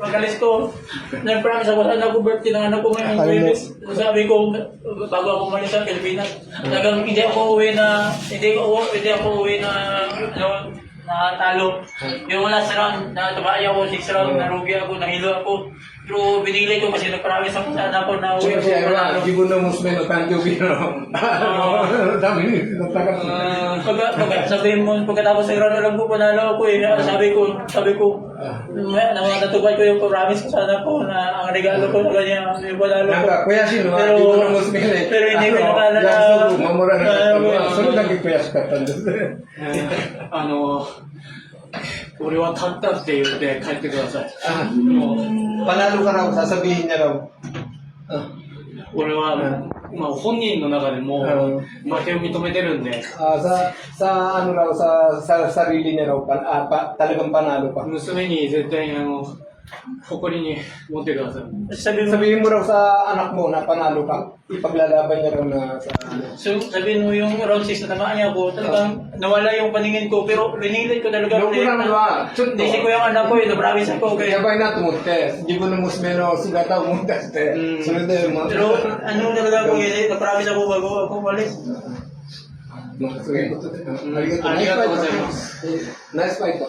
pag-alis ko, nag-promise ako sa anak ko birthday ng anak ko ngayon. Ayaw mo. Webes. Sabi ko, bago ako umalis sa Pilipinas, talagang hindi ako uwi na, hindi ko hindi ako uwi na, ano, na talo. Yung last round, na tabay ako, six round, narugi ako, nahilo ako. Pero binili ko kasi nag-promise ako sa anak ko na uwi ako. Wala, gibo na musme no tanto bino. Dami ni, natakas. Ah, pag, mo, pagkatapos ng round, alam ko, panalo ako eh. Sabi ko, sabi ko, may, na, natupad ko yung promise ko sana ko na ang regalo ko sa kanya, yung panalo ko. Kuya sino, Pero- musme na. pero hindi ko 悔しかったんです。あの、俺は立ったって言って帰ってください。パナルからお誘いになろう。俺は、うん、まあ本人の中でも負けを認めてるんで。あさ、さあ、のさ、さ、さびりになろうか。あ、タレコンパナルか。娘に絶対、あの、Kukunin niyo, munti ka sa... Sabihin, Sabihin mo raw sa anak mo na panalo ka. Ipaglalaban niya raw na sa... So, sabihin mo yung round 6 na tamaan niya ako, talagang nawala yung paningin ko, pero pinilit ko talaga. Doon ko na eh, nawa. Nisip ko yung anak ko, yun, promise ako. Kaya Kaya ba na tumuntes? Hindi ko na musmeno sugata umuntes. Mm. Sunod na yung mga... pero ano talaga ako, eh, yun, na-promise ako bago ako umalis. Mga- Sige. Arigato Arigato gozaimasu. Nice fight po.